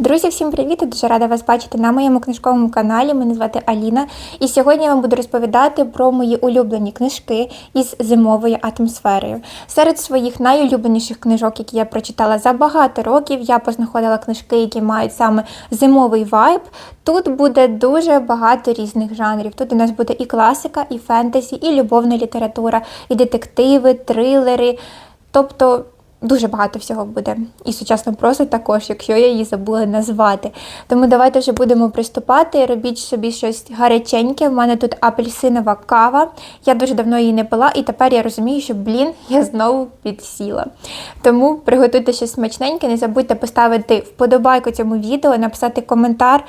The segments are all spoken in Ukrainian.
Друзі, всім привіт! Дуже рада вас бачити на моєму книжковому каналі. Мене звати Аліна. І сьогодні я вам буду розповідати про мої улюблені книжки із зимовою атмосферою. Серед своїх найулюбленіших книжок, які я прочитала за багато років, я познаходила книжки, які мають саме зимовий вайб. Тут буде дуже багато різних жанрів. Тут у нас буде і класика, і фентезі, і любовна література, і детективи, трилери. Тобто Дуже багато всього буде. І сучасна проза також, якщо я її забула назвати. Тому давайте вже будемо приступати. Робіть собі щось гаряченьке. У мене тут апельсинова кава. Я дуже давно її не пила, і тепер я розумію, що, блін, я знову підсіла. Тому приготуйте щось смачненьке, не забудьте поставити вподобайку цьому відео, написати коментар.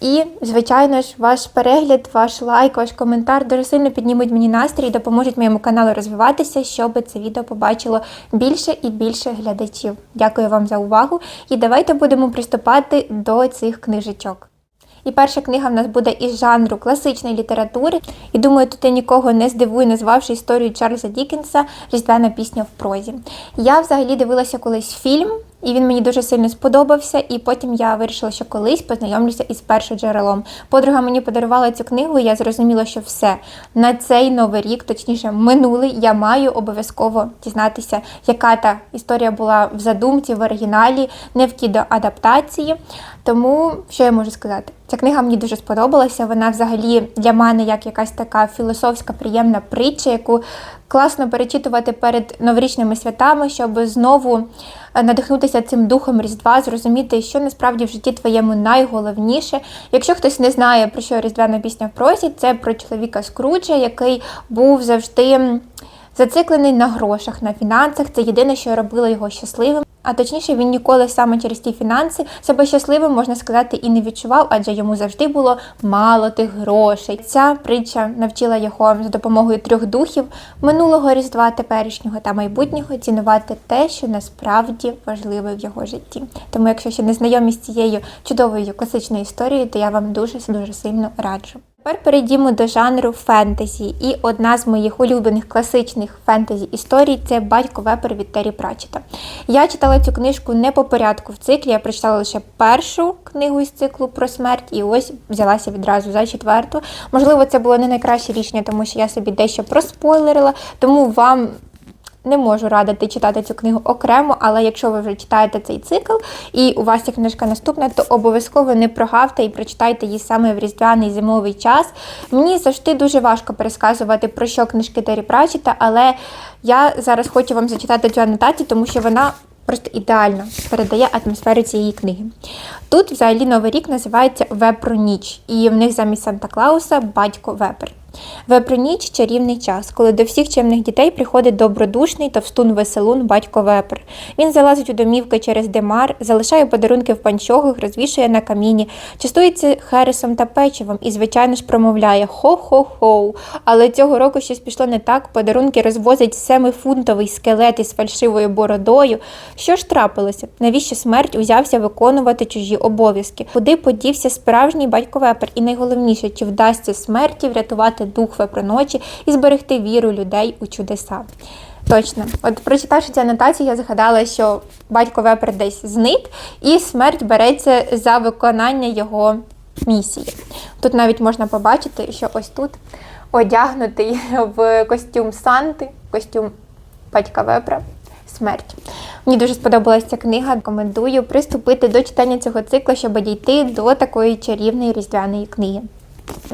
І, звичайно ж, ваш перегляд, ваш лайк, ваш коментар дуже сильно піднімуть мені настрій і допоможуть моєму каналу розвиватися, щоб це відео побачило більше і більше більше глядачів. Дякую вам за увагу і давайте будемо приступати до цих книжечок. І перша книга в нас буде із жанру класичної літератури. І думаю, тут я нікого не здивую, назвавши історію Чарльза Дікенса Різдвяна пісня в прозі. Я взагалі дивилася колись фільм і він мені дуже сильно сподобався. І потім я вирішила, що колись познайомлюся із першим джерелом. Подруга мені подарувала цю книгу, і я зрозуміла, що все на цей новий рік, точніше, минулий, я маю обов'язково дізнатися, яка та історія була в задумці, в оригіналі, не в кідоадаптації. Тому що я можу сказати? Ця книга мені дуже сподобалася. Вона взагалі для мене як якась така філософська, приємна притча, яку класно перечитувати перед новорічними святами, щоб знову надихнутися цим духом Різдва, зрозуміти, що насправді в житті твоєму найголовніше. Якщо хтось не знає, про що Різдвяна пісня в просі, це про чоловіка Скруджа, який був завжди зациклений на грошах, на фінансах. Це єдине, що робило його щасливим. А точніше, він ніколи саме через ті фінанси себе щасливим, можна сказати, і не відчував, адже йому завжди було мало тих грошей. Ця притча навчила його за допомогою трьох духів минулого різдва, теперішнього та майбутнього цінувати те, що насправді важливе в його житті. Тому, якщо ще не знайомі з цією чудовою класичною історією, то я вам дуже дуже сильно раджу. Тепер перейдімо до жанру фентезі. І одна з моїх улюблених класичних фентезі історій це батько Вепер від Террі Прачета. Я читала цю книжку не по порядку в циклі, я прочитала лише першу книгу із циклу про смерть, і ось взялася відразу за четверту. Можливо, це було не найкраще рішення, тому що я собі дещо проспойлерила, тому вам не можу радити читати цю книгу окремо, але якщо ви вже читаєте цей цикл і у вас ця книжка наступна, то обов'язково не прогавте і прочитайте її саме в різдвяний зимовий час. Мені завжди дуже важко пересказувати про що книжки Террі Пратчета, але я зараз хочу вам зачитати цю анотацію, тому що вона. Просто ідеально передає атмосферу цієї книги. Тут взагалі новий рік називається Вепро ніч, і в них замість Санта Клауса батько Вепер. Вепроніч чарівний час, коли до всіх чемних дітей приходить добродушний товстун веселун батько Вепер. Він залазить у домівки через демар, залишає подарунки в панчогах, розвішує на каміні, частується хересом та печивом і, звичайно ж, промовляє хо-хо-хоу. Але цього року щось пішло не так. Подарунки розвозять семифунтовий скелет із фальшивою бородою. Що ж трапилося? Навіщо смерть узявся виконувати чужі обов'язки? Куди подівся справжній батько Вепер? І найголовніше, чи вдасться смерті врятувати зберігати дух вепроночі і зберегти віру людей у чудеса. Точно, от прочитавши цю анотацію, я згадала, що батько вепер десь зник, і смерть береться за виконання його місії. Тут навіть можна побачити, що ось тут одягнутий в костюм Санти, костюм батька вепра. Смерть. Мені дуже сподобалася ця книга. Рекомендую приступити до читання цього циклу, щоб дійти до такої чарівної різдвяної книги.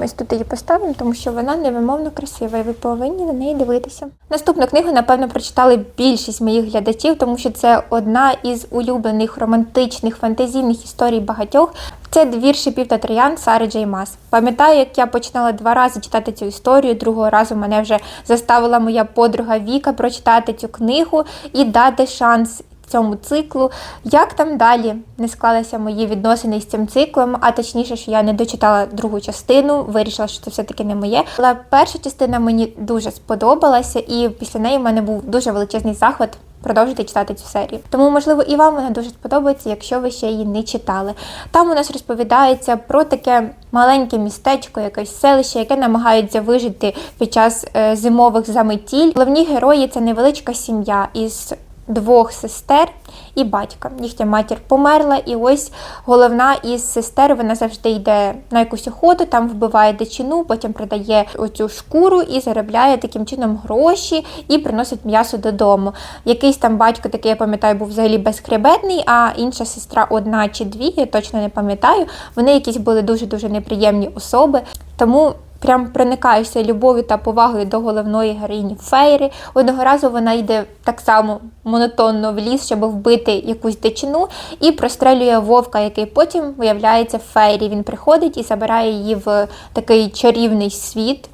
Ось тут її поставимо, тому що вона невимовно красива, і ви повинні на неї дивитися. Наступну книгу, напевно, прочитали більшість моїх глядачів, тому що це одна із улюблених романтичних фантазійних історій багатьох. Це двір шипів та троян Сари Джей Мас. Пам'ятаю, як я починала два рази читати цю історію. Другого разу мене вже заставила моя подруга Віка прочитати цю книгу і дати шанс цьому циклу. Як там далі не склалися мої відносини з цим циклом, а точніше, що я не дочитала другу частину, вирішила, що це все-таки не моє. Але перша частина мені дуже сподобалася, і після неї в мене був дуже величезний захват. Продовжити читати цю серію. Тому, можливо, і вам вона дуже сподобається, якщо ви ще її не читали. Там у нас розповідається про таке маленьке містечко, якесь селище, яке намагається вижити під час е, зимових заметіль. Головні герої це невеличка сім'я із двох сестер і батька. Їхня матір померла, і ось головна із сестер вона завжди йде на якусь охоту, там вбиває дичину, потім продає оцю шкуру і заробляє таким чином гроші і приносить м'ясо додому. Якийсь там батько, такий я пам'ятаю, був взагалі безхребетний, а інша сестра одна чи дві, я точно не пам'ятаю. Вони якісь були дуже дуже неприємні особи. Тому прям проникаєшся любов'ю та повагою до головної героїні Фейри. Одного разу вона йде так само монотонно в ліс, щоб вбити якусь дичину, і прострелює вовка, який потім виявляється Фейрі. Він приходить і забирає її в такий чарівний світ.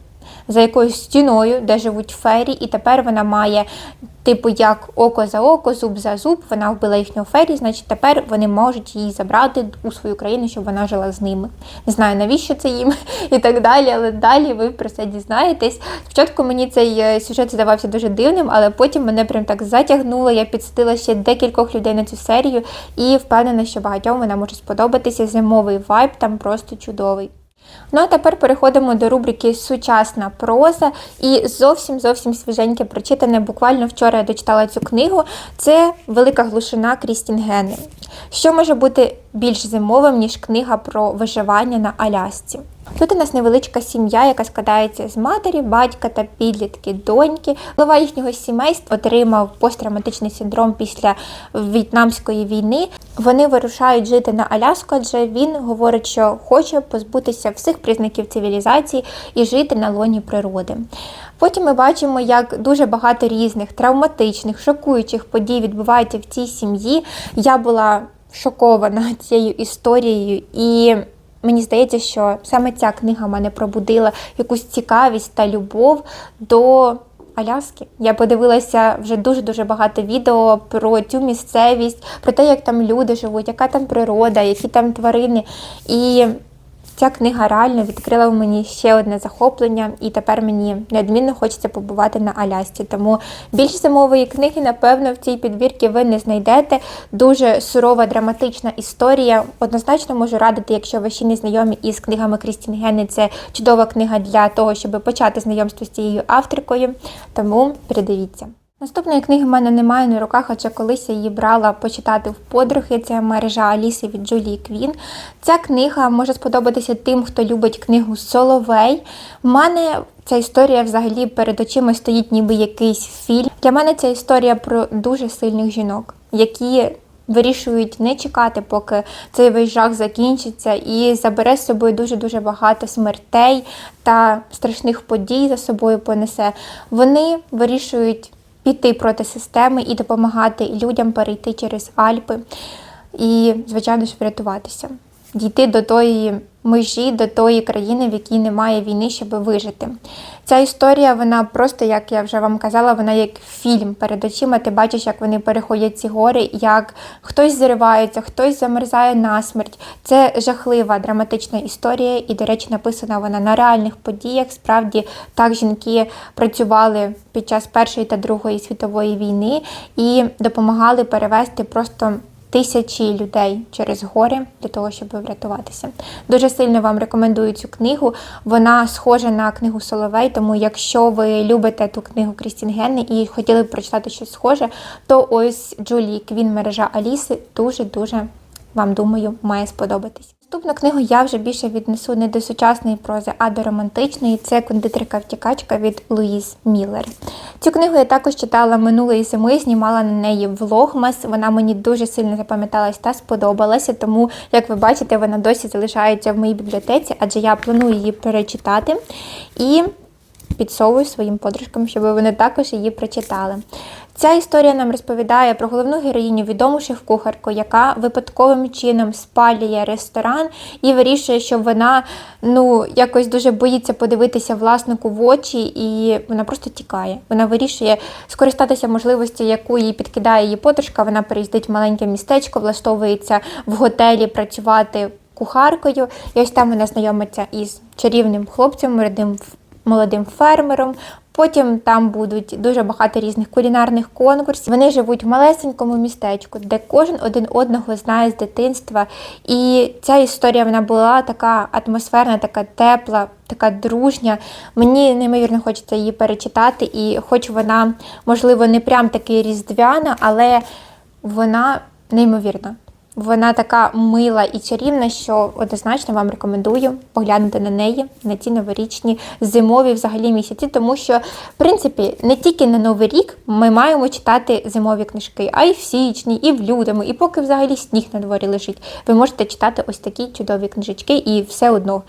За якоюсь стіною, де живуть фері, і тепер вона має, типу, як око за око, зуб за зуб. Вона вбила їхнього фері, значить тепер вони можуть її забрати у свою країну, щоб вона жила з ними. Не знаю, навіщо це їм і так далі, але далі ви про це дізнаєтесь. Спочатку мені цей е, сюжет здавався дуже дивним, але потім мене прям так затягнуло. Я підстила ще декількох людей на цю серію і впевнена, що багатьом вона може сподобатися. Зимовий вайб там просто чудовий. Ну а тепер переходимо до рубрики Сучасна проза і зовсім зовсім свіженьке прочитане. Буквально вчора я дочитала цю книгу. Це Велика глушина Крістін Генни. Що може бути більш зимовим, ніж книга про виживання на Алясці? Тут у нас невеличка сім'я, яка складається з матері, батька та підлітки, доньки. Голова їхнього сімейства отримав посттравматичний синдром після В'єтнамської війни. Вони вирушають жити на Аляску, адже він говорить, що хоче позбутися всіх признаків цивілізації і жити на лоні природи. Потім ми бачимо, як дуже багато різних травматичних, шокуючих подій відбуваються в цій сім'ї. Я була шокована цією історією і. Мені здається, що саме ця книга мене пробудила якусь цікавість та любов до Аляски. Я подивилася вже дуже-дуже багато відео про цю місцевість, про те, як там люди живуть, яка там природа, які там тварини. І Ця книга реально відкрила в мені ще одне захоплення, і тепер мені неодмінно хочеться побувати на Алясці. Тому більш зимової книги, напевно, в цій підбірці ви не знайдете. Дуже сурова, драматична історія. Однозначно можу радити, якщо ви ще не знайомі із книгами Крістін Генни, це чудова книга для того, щоб почати знайомство з цією авторкою. Тому передивіться. Наступної книги в мене немає на руках, хоча колись я її брала почитати в подруги. Це мережа Аліси від Джулії Квін. Ця книга може сподобатися тим, хто любить книгу Соловей. У мене ця історія взагалі перед очима стоїть ніби якийсь фільм. Для мене ця історія про дуже сильних жінок, які вирішують не чекати, поки цей весь жах закінчиться, і забере з собою дуже-дуже багато смертей та страшних подій за собою понесе. Вони вирішують піти проти системи і допомагати людям перейти через Альпи і, звичайно ж, врятуватися, дійти до тої межі, до тої країни, в якій немає війни, щоб вижити. Ця історія, вона просто, як я вже вам казала, вона як фільм перед очима. Ти бачиш, як вони переходять ці гори, як хтось зривається, хтось замерзає насмерть. Це жахлива драматична історія, і, до речі, написана вона на реальних подіях. Справді так жінки працювали під час Першої та Другої світової війни і допомагали перевести просто тисячі людей через горе для того, щоб врятуватися. Дуже сильно вам рекомендую цю книгу. Вона схожа на книгу Соловей, тому якщо ви любите ту книгу Крістін Генни і хотіли б прочитати щось схоже, то ось Джулії Квін мережа Аліси дуже-дуже вам думаю має сподобатись. Наступну книгу я вже більше віднесу не до сучасної прози, а до романтичної. Це кондитерка втікачка від Луїз Міллер. Цю книгу я також читала минулої зими, знімала на неї влогмас. Вона мені дуже сильно запам'яталась та сподобалася, тому, як ви бачите, вона досі залишається в моїй бібліотеці, адже я планую її перечитати. І підсовую своїм подружкам, щоб вони також її прочитали. Ця історія нам розповідає про головну героїню, відому шеф-кухарку, яка випадковим чином спалює ресторан і вирішує, що вона ну якось дуже боїться подивитися власнику в очі, і вона просто тікає. Вона вирішує скористатися можливості, яку їй підкидає її подружка. Вона переїздить в маленьке містечко, влаштовується в готелі працювати кухаркою. І ось там вона знайомиться із чарівним хлопцем, молодим молодим фермером. Потім там будуть дуже багато різних кулінарних конкурсів. Вони живуть в малесенькому містечку, де кожен один одного знає з дитинства. І ця історія вона була така атмосферна, така тепла, така дружня. Мені неймовірно хочеться її перечитати, і хоч вона, можливо, не прям таки різдвяна, але вона неймовірна. Вона така мила і чарівна, що однозначно вам рекомендую поглянути на неї на ці новорічні зимові взагалі місяці, тому що, в принципі, не тільки на Новий рік ми маємо читати зимові книжки, а й в січні, і в лютому, і поки взагалі сніг на дворі лежить. Ви можете читати ось такі чудові книжечки, і все одно,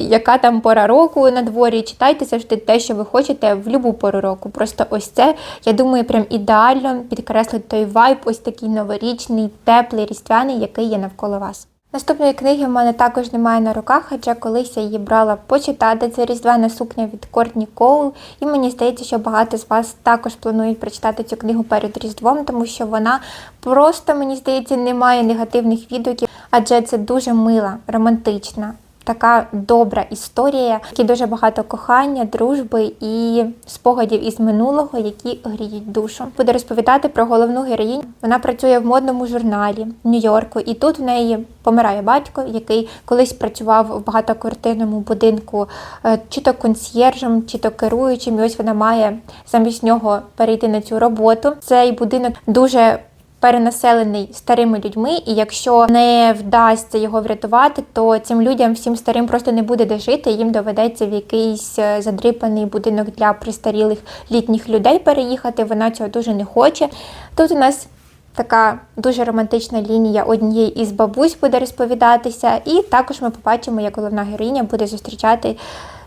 яка там пора року на дворі, читайте завжди те, що ви хочете в будь-яку пору року. Просто ось це, я думаю, прям ідеально підкреслить той вайб, ось такий новорічний, теплий, різдвяний, який є навколо вас. Наступної книги в мене також немає на руках, адже колись я її брала почитати. Це різдвяна сукня від Кортні Коул. І мені здається, що багато з вас також планують прочитати цю книгу перед Різдвом, тому що вона просто, мені здається, не має негативних відгуків, адже це дуже мила, романтична. Така добра історія, які дуже багато кохання, дружби і спогадів із минулого, які гріють душу. Буде розповідати про головну героїню. Вона працює в модному журналі в Нью-Йорку, і тут в неї помирає батько, який колись працював в багатоквартирному будинку, е, чи то консьєржем, чи то керуючим. І ось вона має замість нього перейти на цю роботу. Цей будинок дуже перенаселений старими людьми, і якщо не вдасться його врятувати, то цим людям всім старим просто не буде де жити. Їм доведеться в якийсь е, задрипаний будинок для престарілих літніх людей переїхати. Вона цього дуже не хоче. Тут у нас така дуже романтична лінія однієї із бабусь буде розповідатися, і також ми побачимо, як головна героїня буде зустрічати.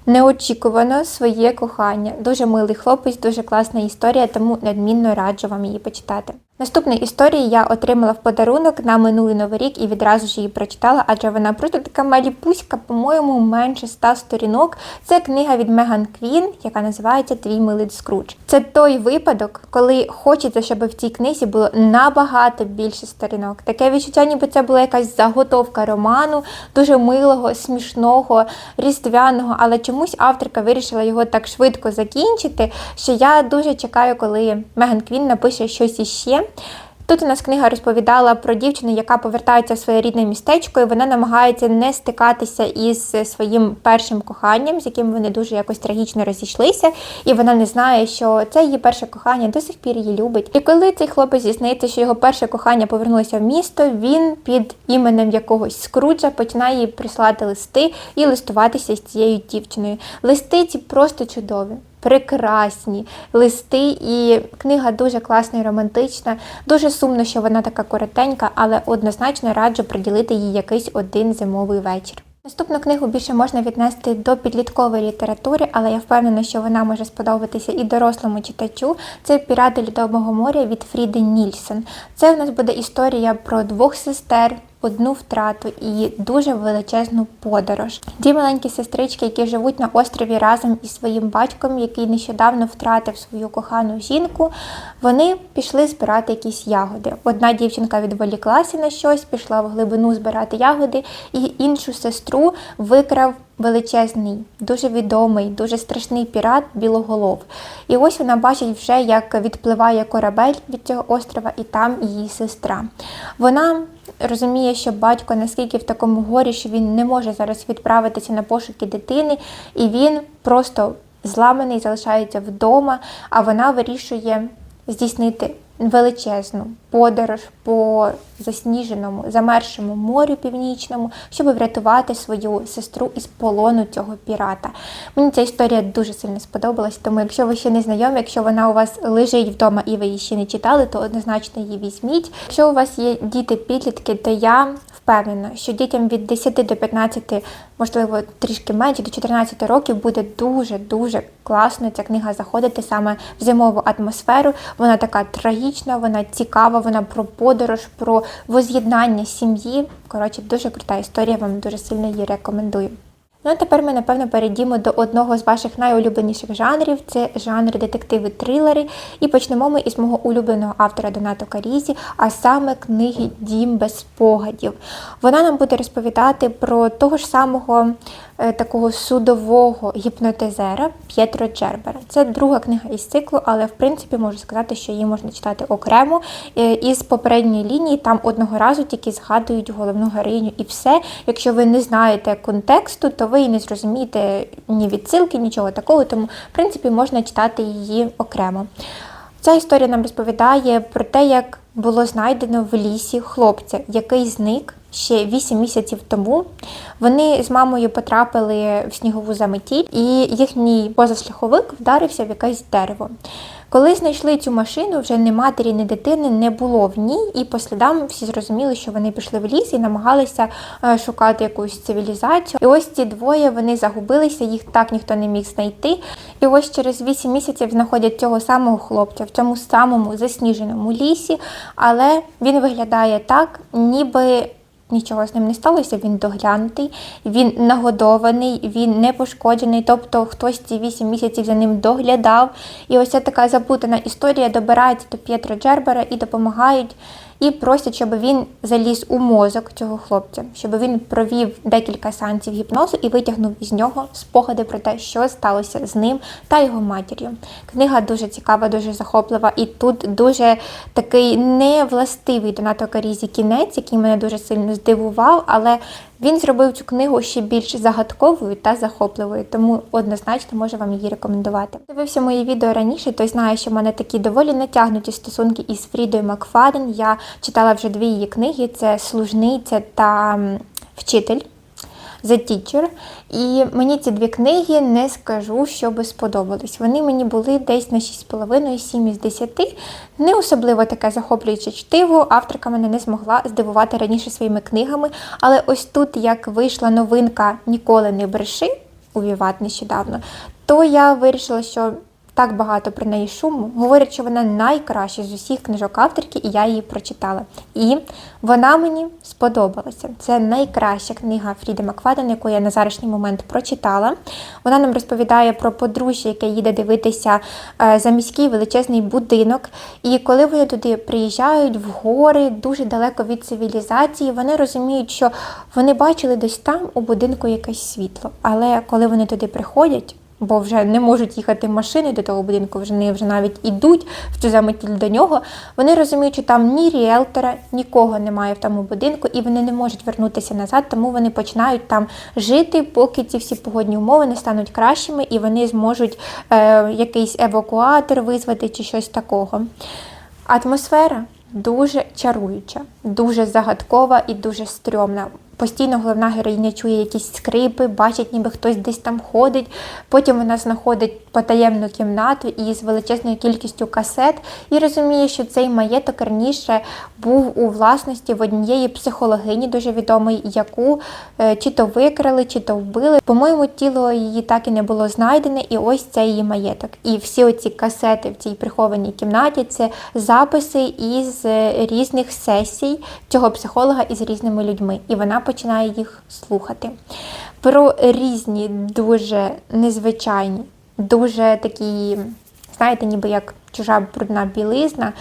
Неочікувано своє кохання. Дуже милий хлопець, дуже класна історія, тому надмінно раджу вам її почитати. Наступну історію я отримала в подарунок на минулий новий рік і відразу ж її прочитала, адже вона просто така маліпуська, по-моєму, менше ста сторінок. Це книга від Меган Квін, яка називається Твій милий Скрудж. Це той випадок, коли хочеться, щоб в цій книзі було набагато більше сторінок. Таке відчуття, ніби це була якась заготовка роману, дуже милого, смішного, різдвяного, але чомусь авторка вирішила його так швидко закінчити, що я дуже чекаю, коли Меган Квін напише щось іще. Тут у нас книга розповідала про дівчину, яка повертається в своє рідне містечко, і вона намагається не стикатися із своїм першим коханням, з яким вони дуже якось трагічно розійшлися, і вона не знає, що це її перше кохання до сих пір її любить. І коли цей хлопець дізнається, що його перше кохання повернулося в місто, він під іменем якогось скруджа починає їй прислати листи і листуватися з цією дівчиною. Листи ці просто чудові прекрасні листи, і книга дуже класна і романтична. Дуже сумно, що вона така коротенька, але однозначно раджу приділити їй якийсь один зимовий вечір. Наступну книгу більше можна віднести до підліткової літератури, але я впевнена, що вона може сподобатися і дорослому читачу. Це Пірати Льодового моря від Фріди Нільсон. Це у нас буде історія про двох сестер, одну втрату і дуже величезну подорож. Дві маленькі сестрички, які живуть на острові разом із своїм батьком, який нещодавно втратив свою кохану жінку. Вони пішли збирати якісь ягоди. Одна дівчинка відволіклася на щось, пішла в глибину збирати ягоди, і іншу сестру викрав. Величезний, дуже відомий, дуже страшний пірат білоголов. І ось вона бачить вже, як відпливає корабель від цього острова, і там її сестра. Вона розуміє, що батько наскільки в такому горі, що він не може зараз відправитися на пошуки дитини, і він просто зламаний, залишається вдома, а вона вирішує здійснити величезну подорож по засніженому, замершому морю північному, щоб врятувати свою сестру із полону цього пірата. Мені ця історія дуже сильно сподобалась, тому якщо ви ще не знайомі, якщо вона у вас лежить вдома і ви її ще не читали, то однозначно її візьміть. Якщо у вас є діти-підлітки, то я впевнена, що дітям від 10 до 15, можливо, трішки менше, до 14 років буде дуже-дуже класно ця книга заходити саме в зимову атмосферу. Вона така трагічна, вона цікава, вона про подорож, про воз'єднання сім'ї. Коротше, дуже крута історія, вам дуже сильно її рекомендую. Ну а тепер ми, напевно, перейдімо до одного з ваших найулюбленіших жанрів це жанр детективи-трилери. І почнемо ми із мого улюбленого автора Донато Карізі, а саме книги Дім без спогадів. Вона нам буде розповідати про того ж самого такого судового гіпнотизера П'єтро Джербера. Це друга книга із циклу, але в принципі можу сказати, що її можна читати окремо. Е, із попередньої лінії там одного разу тільки згадують головну героїню і все. Якщо ви не знаєте контексту, то ви і не зрозумієте ні відсилки, нічого такого, тому в принципі можна читати її окремо. Ця історія нам розповідає про те, як було знайдено в лісі хлопця, який зник ще 8 місяців тому. Вони з мамою потрапили в снігову заметіль, і їхній позашляховик вдарився в якесь дерево. Коли знайшли цю машину, вже ні матері, ні дитини не було в ній, і по слідам всі зрозуміли, що вони пішли в ліс і намагалися е, шукати якусь цивілізацію. І ось ці двоє вони загубилися, їх так ніхто не міг знайти. І ось через 8 місяців знаходять цього самого хлопця в цьому самому засніженому лісі, але він виглядає так, ніби. Нічого з ним не сталося, він доглянутий, він нагодований, він не пошкоджений, тобто хтось ці 8 місяців за ним доглядав. І ось ця така запутана історія добирається до П'єтро Джербера і допомагають, і просять, щоб він заліз у мозок цього хлопця, щоб він провів декілька сеансів гіпнозу і витягнув із нього спогади про те, що сталося з ним та його матір'ю. Книга дуже цікава, дуже захоплива, і тут дуже такий невластивий Донато Карізі кінець, який мене дуже сильно здивував, але він зробив цю книгу ще більш загадковою та захопливою, тому однозначно можу вам її рекомендувати. Дивився мої відео раніше, той знає, що в мене такі доволі натягнуті стосунки із Фрідою Макфаден. Я читала вже дві її книги: це служниця та вчитель. The Teacher. І мені ці дві книги не скажу, що би сподобались. Вони мені були десь на 6,5-7 із 10. Не особливо таке захоплююче чтиво. Авторка мене не змогла здивувати раніше своїми книгами. Але ось тут, як вийшла новинка Ніколи не бреши у Віват нещодавно, то я вирішила, що. Так багато про неї шуму. Говорять, що вона найкраща з усіх книжок авторки, і я її прочитала. І вона мені сподобалася. Це найкраща книга Фріди Макфаден, яку я на зарашній момент прочитала. Вона нам розповідає про подружжя, яке їде дивитися е, за міський величезний будинок. І коли вони туди приїжджають в гори, дуже далеко від цивілізації, вони розуміють, що вони бачили десь там у будинку якесь світло. Але коли вони туди приходять, бо вже не можуть їхати машини до того будинку, вже вони вже навіть ідуть в цю заметіль до нього. Вони розуміють, що там ні ріелтора, нікого немає в тому будинку, і вони не можуть вернутися назад, тому вони починають там жити, поки ці всі погодні умови не стануть кращими, і вони зможуть е, якийсь евакуатор визвати чи щось такого. Атмосфера дуже чаруюча, дуже загадкова і дуже стрьомна. Постійно головна героїня чує якісь скрипи, бачить, ніби хтось десь там ходить. Потім вона знаходить потаємну кімнату із величезною кількістю касет і розуміє, що цей маєток раніше був у власності в однієї психологині, дуже відомої, яку е, чи то викрали, чи то вбили. По-моєму, тіло її так і не було знайдене, і ось це її маєток. І всі оці касети в цій прихованій кімнаті це записи із е, різних сесій цього психолога із різними людьми. І вона починає їх слухати. Про різні, дуже незвичайні, дуже такі, знаєте, ніби як чужа брудна білизна.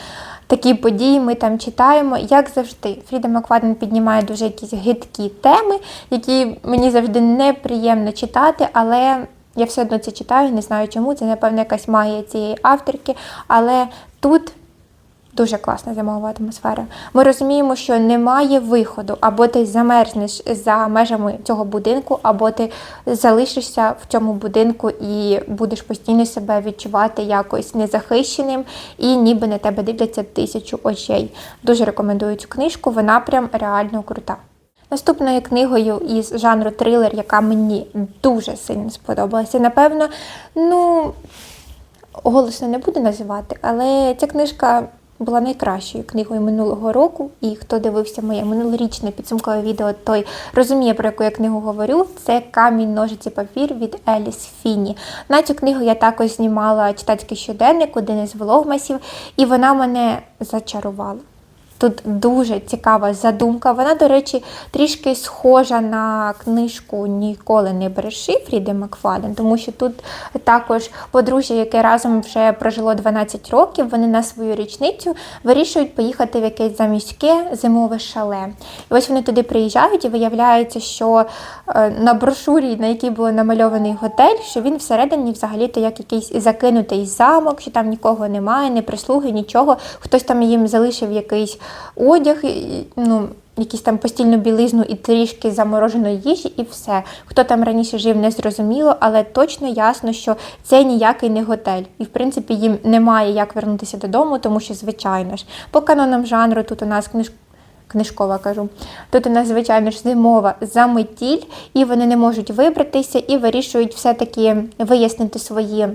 Такі події ми там читаємо, як завжди. Фріда Макваден піднімає дуже якісь гидкі теми, які мені завжди неприємно читати, але я все одно це читаю, не знаю чому. Це, напевно, якась магія цієї авторки. Але тут Дуже класна зимова атмосфера. Ми розуміємо, що немає виходу, або ти замерзнеш за межами цього будинку, або ти залишишся в цьому будинку і будеш постійно себе відчувати якось незахищеним і ніби на тебе дивляться тисячу очей. Дуже рекомендую цю книжку, вона прям реально крута. Наступною книгою із жанру трилер, яка мені дуже сильно сподобалася, напевно, ну голосно не буду називати, але ця книжка була найкращою книгою минулого року. І хто дивився моє минулорічне підсумкове відео, той розуміє, про яку я книгу говорю. Це камінь, ножиці, папір від Еліс Фіні. На цю книгу я також знімала читацький щоденник, один із влогмасів, і вона мене зачарувала. Тут дуже цікава задумка. Вона, до речі, трішки схожа на книжку Ніколи не бреши Фріди Макфаден, тому що тут також подружжя, яке разом вже прожило 12 років, вони на свою річницю вирішують поїхати в якесь заміське зимове шале. І ось вони туди приїжджають, і виявляється, що е, на брошурі, на якій був намальований готель, що він всередині взагалі-то як якийсь закинутий замок, що там нікого немає, не прислуги, нічого. Хтось там їм залишив якийсь одяг, ну. Якісь там постільну білизну і трішки замороженої їжі, і все. Хто там раніше жив, не зрозуміло, але точно ясно, що це ніякий не готель. І в принципі їм немає як вернутися додому, тому що, звичайно ж, по канонам жанру тут у нас книж... книжкова кажу. Тут у нас, звичайно ж, зимова заметіль, і вони не можуть вибратися і вирішують все-таки вияснити свої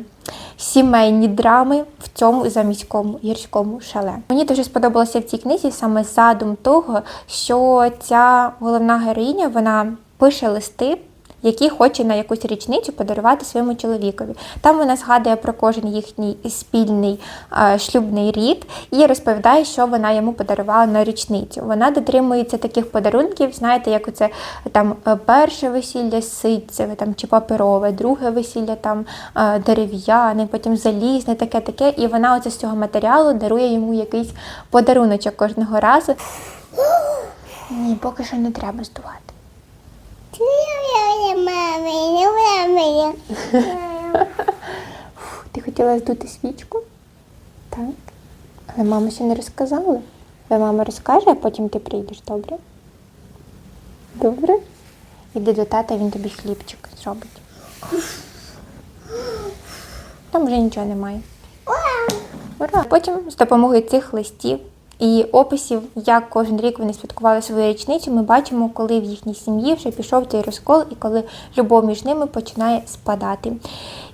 сімейні драми в цьому заміському гірському шале. Мені дуже сподобалося в цій книзі саме задум того, що ця головна героїня вона пише листи. Які хоче на якусь річницю подарувати своєму чоловікові. Там вона згадує про кожен їхній спільний е, шлюбний рід і розповідає, що вона йому подарувала на річницю. Вона дотримується таких подарунків, знаєте, як оце там е, перше весілля ситцеве там чи паперове, друге весілля там е, дерев'яне, потім залізне, таке таке. І вона оце з цього матеріалу дарує йому якийсь подаруночок кожного разу. Ні, поки що не треба здувати. Ти хотіла здути свічку? Так. Але мама ще не розказала. Але мама розкаже, а потім ти прийдеш, добре? Добре? Іди до тата, він тобі хлібчик зробить. Там вже нічого немає. Ура! Потім з допомогою цих листів і описів, як кожен рік вони святкували свою річницю, ми бачимо, коли в їхній сім'ї вже пішов цей розкол і коли любов між ними починає спадати.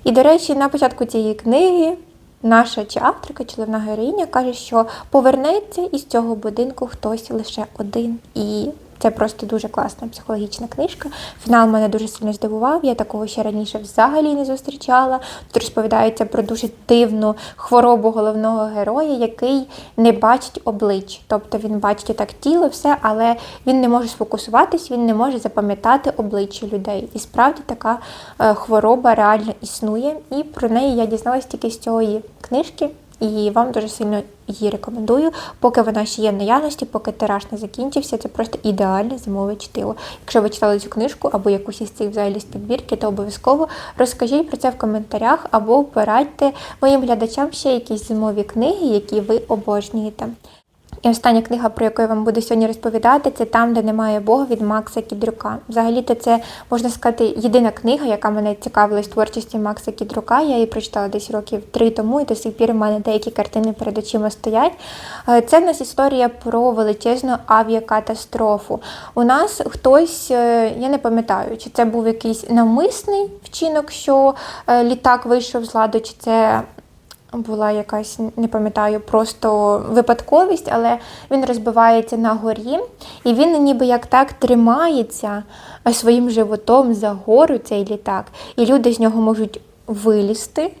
І, до речі, на початку цієї книги наша чи авторка, чи головна героїня каже, що повернеться із цього будинку хтось лише один. І це просто дуже класна психологічна книжка. Фінал мене дуже сильно здивував. Я такого ще раніше взагалі не зустрічала. Тут розповідається про дуже дивну хворобу головного героя, який не бачить облич. Тобто він бачить так тіло, все, але він не може сфокусуватись, він не може запам'ятати обличчя людей. І справді така е, хвороба реально існує. І про неї я дізналась тільки з цієї книжки. І вам дуже сильно її рекомендую, поки вона ще є в наявності, поки тираж не закінчився. Це просто ідеальне зимове чтиво. Якщо ви читали цю книжку або якусь із цих взагалі з підбірки, то обов'язково розкажіть про це в коментарях або порадьте моїм глядачам ще якісь зимові книги, які ви обожнюєте. І остання книга, про яку я вам буду сьогодні розповідати, це там, де немає Бога від Макса Кідрука. Взагалі-то це можна сказати єдина книга, яка мене цікавила з творчості Макса Кідрука. Я її прочитала десь років три тому, і до сих пір у мене деякі картини перед очима стоять. Е, Це в нас історія про величезну авіакатастрофу. У нас хтось, е, я не пам'ятаю, чи це був якийсь навмисний вчинок, що е, літак вийшов з ладу, чи це була якась, не пам'ятаю, просто випадковість, але він розбивається на горі, і він ніби як так тримається своїм животом за гору цей літак, і люди з нього можуть вилізти.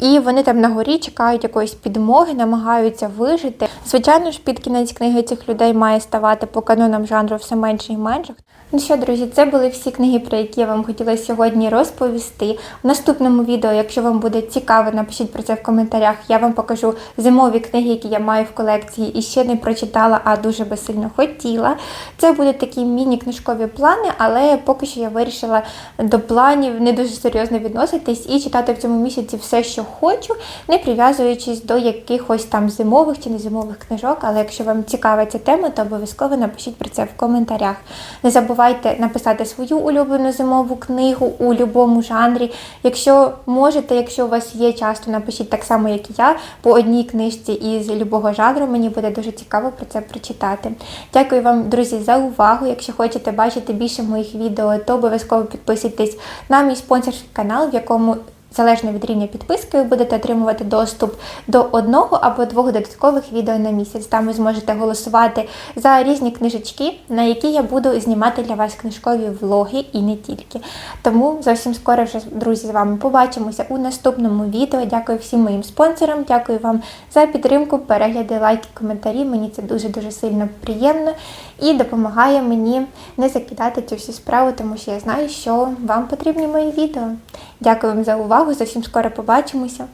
І вони там на горі чекають якоїсь підмоги, намагаються вижити. Звичайно ж, під кінець книги цих людей має ставати по канонам жанру все менше і менше. Ну що, друзі, це були всі книги, про які я вам хотіла сьогодні розповісти. В наступному відео, якщо вам буде цікаво, напишіть про це в коментарях. Я вам покажу зимові книги, які я маю в колекції і ще не прочитала, а дуже би сильно хотіла. Це будуть такі міні-книжкові плани, але поки що я вирішила до планів не дуже серйозно відноситись і читати в цьому місяці все, що хочу, не прив'язуючись до якихось там зимових чи незимових книжок. Але якщо вам цікава ця тема, то обов'язково напишіть про це в коментарях. Не забувайте написати свою улюблену зимову книгу у будь-якому жанрі. Якщо можете, якщо у вас є час, то напишіть так само, як і я, по одній книжці із любого жанру. Мені буде дуже цікаво про це прочитати. Дякую вам, друзі, за увагу. Якщо хочете бачити більше моїх відео, то обов'язково підписуйтесь на мій спонсорський канал, в якому залежно від рівня підписки, ви будете отримувати доступ до одного або двох додаткових відео на місяць. Там ви зможете голосувати за різні книжечки, на які я буду знімати для вас книжкові влоги і не тільки. Тому зовсім скоро вже, друзі, з вами побачимося у наступному відео. Дякую всім моїм спонсорам, дякую вам за підтримку, перегляди, лайки, коментарі. Мені це дуже-дуже сильно приємно і допомагає мені не закидати цю всю справу, тому що я знаю, що вам потрібні мої відео. Дякую вам за увагу. Зовсім скоро побачимося.